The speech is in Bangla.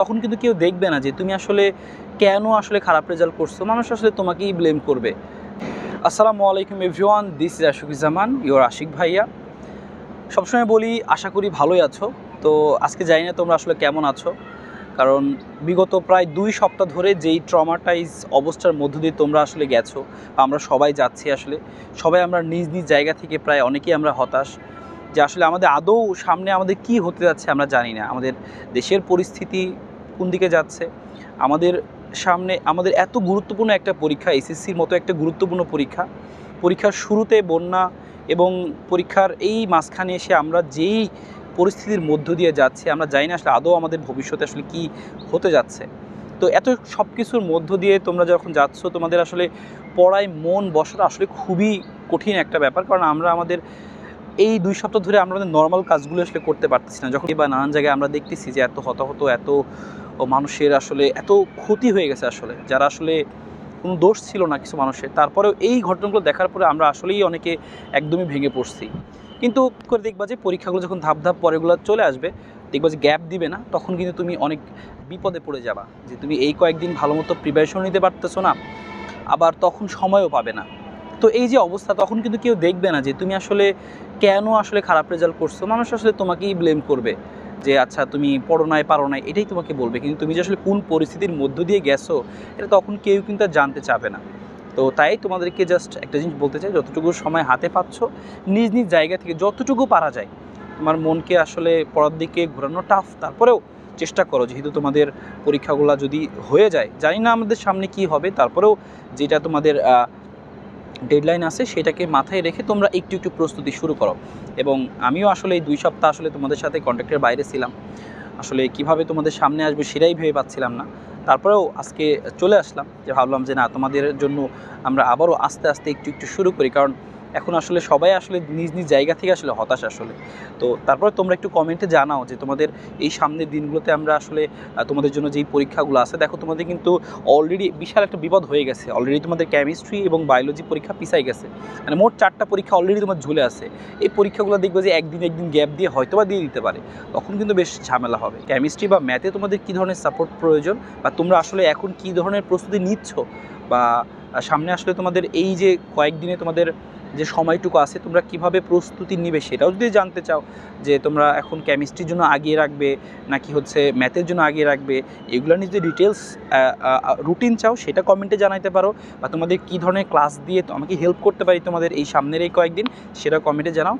তখন কিন্তু কেউ দেখবে না যে তুমি আসলে কেন আসলে খারাপ রেজাল্ট করছ। মানুষ আসলে তোমাকেই ব্লেম করবে। আসসালামু আলাইকুম everyone this is Ashikuzzaman your Ashik ভাইয়া। সবসময় বলি, আশা করি ভালোই আছো। তো আজকে জানি না তোমরা আসলে কেমন আছো। কারণ বিগত প্রায় দুই সপ্তাহ ধরে যেই ট্রমাটাইজ অবস্থার মধ্য দিয়ে তোমরা আসলে গেছো আমরা সবাই যাচ্ছি আসলে, সবাই আমরা নিজ নিজ জায়গা থেকে প্রায় অনেকেই আমরা হতাশ। যে আসলে আমাদের আদৌ সামনে আমাদের কি হতে যাচ্ছে আমরা জানি না। আমাদের দেশের পরিস্থিতি কোন দিকে যাচ্ছে? আমাদের সামনে, আমাদের এত গুরুত্বপূর্ণ একটা পরীক্ষা এসএসসির মতো একটা গুরুত্বপূর্ণ পরীক্ষা। পরীক্ষার শুরুতে বন্যা এবং পরীক্ষার এই মাঝখানে এসে আমরা যেই পরিস্থিতির মধ্য দিয়ে যাচ্ছি, আমরা জানি না আসলে আদৌ আমাদের ভবিষ্যতে আসলে কি হতে যাচ্ছে। তো এত সব কিছুর মধ্য দিয়ে তোমরা যখন যাচ্ছ, তোমাদের আসলে পড়ায় মন বসাটা আসলে খুবই কঠিন একটা ব্যাপার। কারণ আমরা আমাদের এই দুই সপ্তাহ ধরে আমরা নর্মাল কাজগুলো আসলে করতে পারতেছি না। যখন বা নানান জায়গায় আমরা দেখতেছি যে এত হতাহত, এত মানুষের আসলে এত ক্ষতি হয়ে গেছে আসলে, যারা আসলে কোনো দোষ ছিল না কিছু মানুষের। তারপরেও এই ঘটনাগুলো দেখার পরে আমরা আসলেই অনেকে একদমই ভেঙে পড়ছি। কিন্তু করে দেখবা যে পরীক্ষাগুলো যখন ধাপ ধাপ পরেগুলো চলে আসবে, দেখবা যে গ্যাপ দিবে না, তখন কিন্তু তুমি অনেক বিপদে পড়ে যাবা। যে তুমি এই কয়েকদিন ভালো মতো প্রিপারেশন নিতে পারতেছো না, আবার তখন সময়ও পাবে না। তো এই যে অবস্থা, তখন কিন্তু কেউ দেখবে না যে তুমি আসলে কেন আসলে খারাপ রেজাল্ট করছ। মানুষ আসলে তোমাকেই ব্লেম করবে। যে আচ্ছা তুমি পড়ো নাই, পারো নাই, এটাই তোমাকে বলবে। কিন্তু তুমি যে আসলে কোন পরিস্থিতির মধ্য দিয়ে গেছো, এটা তখন কেউ কিন্তু জানতে চাবে না। তো তাই তোমাদেরকে জাস্ট একটা জিনিস বলতে চাই, যতটুকু সময় হাতে পাচ্ছ, নিজ নিজ জায়গা থেকে যতটুকু পারা যায়, তোমার মনকে আসলে পড়ার দিকে ঘোরানো টাফ তারপরেও চেষ্টা করো। যেহেতু তোমাদের পরীক্ষাগুলো যদি হয়ে যায়, জানি না আমাদের সামনে কি হবে, তারপরেও যেটা তোমাদের ডেডলাইন আছে সেটাকে মাথায় রেখে তোমরা একটু একটু প্রস্তুতি শুরু করো। এবং আমিও আসলে এই দুই সপ্তাহ আসলে তোমাদের সাথে কন্ট্যাক্টের বাইরে ছিলাম। আসলে কীভাবে তোমাদের সামনে আসবে সেটাই ভেবে পাচ্ছিলাম না। তারপরেও আজকে চলে আসলাম যে ভাবলাম যে না, তোমাদের জন্য আমরা আবারও আস্তে আস্তে একটু একটু শুরু করি। কারণ এখন আসলে সবাই আসলে নিজ নিজ জায়গা থেকে আসলে হতাশ আসলে। তো তারপরে তোমরা একটু কমেন্টে জানাও যে তোমাদের এই সামনের দিনগুলোতে আমরা আসলে তোমাদের জন্য যেই পরীক্ষাগুলো আছে, দেখো তোমাদের কিন্তু অলরেডি বিশাল একটা বিপদ হয়ে গেছে। অলরেডি তোমাদের কেমিস্ট্রি এবং বায়োলজি পরীক্ষা পিছাই গেছে। মানে মোট চারটা পরীক্ষা অলরেডি তোমার ঝুলে আছে। এই পরীক্ষাগুলো দেখবে যে একদিন একদিন গ্যাপ দিয়ে হয়তো বা দিয়ে দিতে পারে। তখন কিন্তু বেশ ঝামেলা হবে। কেমিস্ট্রি বা ম্যাথে তোমাদের কী ধরনের সাপোর্ট প্রয়োজন বা তোমরা আসলে এখন কী ধরনের প্রস্তুতি নিচ্ছ? বা সামনে আসলে তোমাদের এই যে কয়েকদিনে তোমাদের যে সময়টুকু আছে, তোমরা কীভাবে প্রস্তুতি নিবে সেটাও যদি জানতে চাও, যে তোমরা এখন কেমিস্ট্রির জন্য আগিয়ে রাখবে, নাকি হচ্ছে ম্যাথের জন্য আগিয়ে রাখবে, এগুলো নিয়ে যদি ডিটেলস রুটিন চাও, সেটা কমেন্টে জানাইতে পারো, বা তোমাদের কী ধরনের ক্লাস দিয়ে আমাকে হেল্প করতে পারি তোমাদের এই সামনের এই কয়েকদিন, সেটা কমেন্টে জানাও।